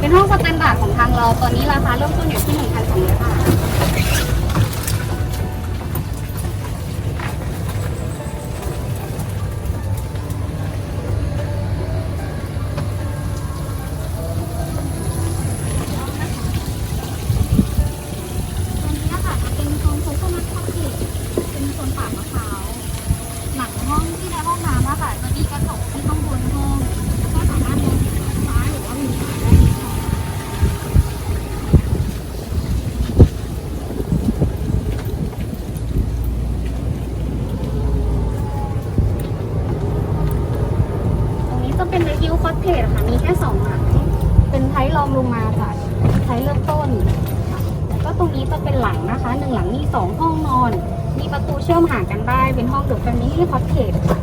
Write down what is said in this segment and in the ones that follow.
เป็นห้องสแตนดาร์ดของทางเรา ตอนนี้ราคาเริ่มต้นอยู่ที่1,200บาท แค่สองหลังเป็นไทยรองลงมาจากไทยเริ่มต้นก็ตรงนี้จะเป็นหลังนะคะหนึ่งหลังมีสองห้องนอน มีประตูเชื่อมห่างกันได้ เป็นห้องเดอะแฟมิลี่คอ t เทจค่ะ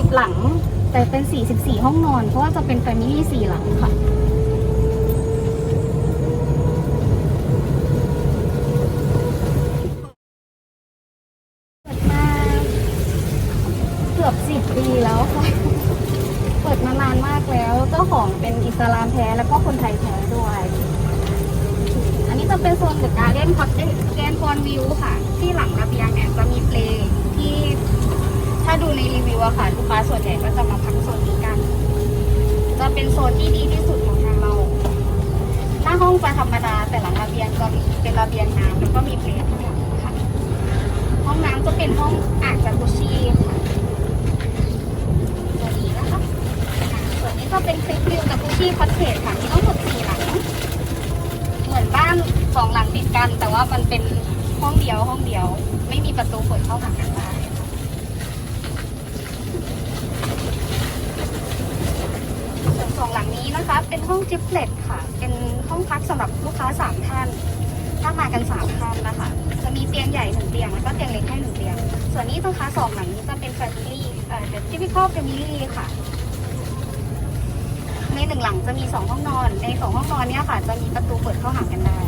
ิบหลัง แต่เป็นสี่สิบสี่ห้องนอน เพราะว่าจะเป็นแฟมิลี่สี่หลังค่ะ เปิดมาเกือบ 10 ปีแล้วค่ะ เปิดมานานมากแล้ว เจ้าของเป็นอิสลามแท้แล้วก็คนไทยแท้ด้วย อันนี้จะเป็นโซนเดอะการ์เด้นคอดเทนแกนฟอนวิวค่ะ ที่หลังระเบียงเนี่ยจะมีเพลง ถ้าดูในรีวิวอะค่ะลูกค้าส่วนใหญ่ก็จะมาพักโซนนี้กัน จะเป็นโซนที่ดีที่สุดของทางเราหน้าห้องจะธรรมดาแต่หลังระเบียงจะมีเป็นระเบียงน้ำแล้วก็มีเพลงข้งหลังค่ะห้องน้ำจะเป็นห้องอ่างจากุชชี่ค่ะตัวนี้นะคะอ่าส่วนนี้ก็เป็นคลิปวิวจากุชชี่คอตเทจค่ะมีทั้งหมดสี่หลังเหมือนบ้านสองหลังติดกัน แต่ว่ามันเป็นห้องเดียวห้องเดียว ไม่มีประตูเปิดเข้าหากันได้ค่ะ สองหลังนี้นะคะ เป็นห้องจิปเลตค่ะ เป็นห้องพักสำหรับลูกค้าสามท่าน ถ้ามากันสามท่านนะคะ จะมีเตียงใหญ่หนึ่งเตียงแล้วก็เตียงเล็กให้หนึ่งเตียง ส่วนนี้นะคะสองหลังนี้จะเป็นแฟมิลี่เอ่อที่พี่ครอบแฟมิลี่ค่ะ ในหนึ่งหลังจะมีสองห้องนอน ในสองห้องนอนเนี้ยค่ะ จะมีประตูเปิดเข้าหากันได้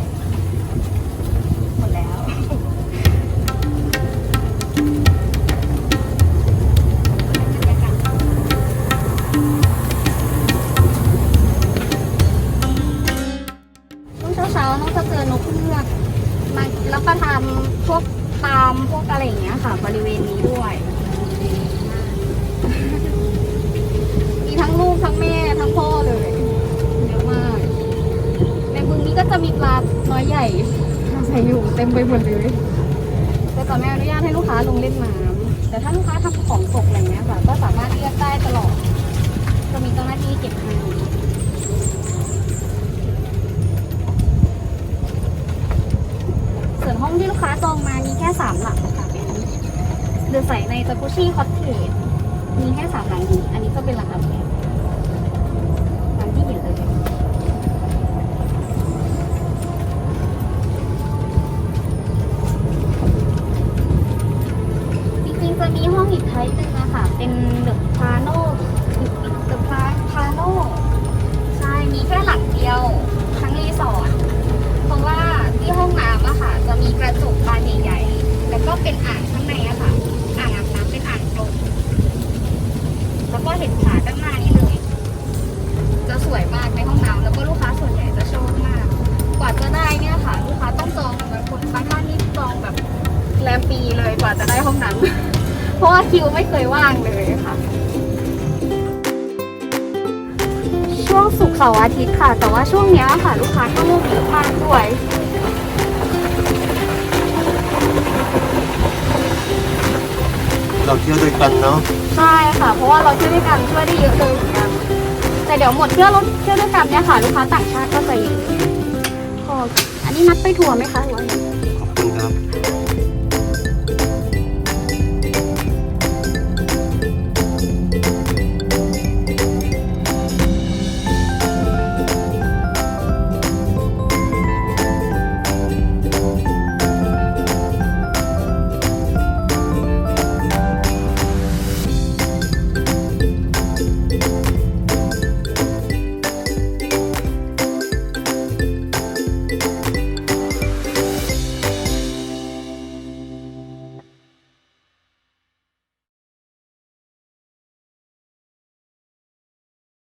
ทำพวกตามพวกอะไรอย่างเงี้ยค่ะ บริเวณนี้ด้วย มีทั้งลูกทั้งแม่ทั้งพ่อเลยเยอะมาก ในบึงนี้ก็จะมีปลาน้อยใหญ่อาศัยอยู่เต็มไปหมดเลยแต่ก่อนไม่อนุญาตให้ลูกค้าลงเล่นน้ำแต่ถ้าลูกค้าทำของตกอะไรเงี้ยค่ะ ก็สามารถเรียกได้ตลอด เดือใส่ในจากุชี่คอตเทจมีแค่สามหลังนี้ อันนี้ก็เป็นหลังระเบียงหลังที่เห็นเลย จริงๆจะมีห้องอีกไทป์หนึ่งอะค่ะ เป็นเดอะพาโน เห็นขาด้านหน้านี่เลย จะสวยมากในห้องน้ำแล้วก็ลูกค้าส่วนใหญ่จะชอบมาก กว่าจะได้เนี่ยค่ะ ลูกค้าต้องจองบางคนบางท่านนี่จองแบบแรมปีเลยกว่าจะได้ห้องน้ำเพราะว่าคิวไม่เคยว่างเลยค่ะ ช่วงศุกร์เสาร์อาทิตย์ค่ะ แต่ว่าช่วงเนี้ยค่ะ ลูกค้าเข้าร่มเยอะมากด้วย เราเที่ยวด้วยกันเนาะใช่ค่ะ เพราะว่าเราช่วยด้วยกันช่วยได้เยอะเลยเหมือนกันแต่เดี๋ยวหมดเที่ยวรถเที่ยวด้วยกันเนี่ยค่ะลูกค้าต่างชาติก็จะเยอะก็อันนี้นัดไปทัวร์ไหมคะหรือว่าไงขอบคุณครับค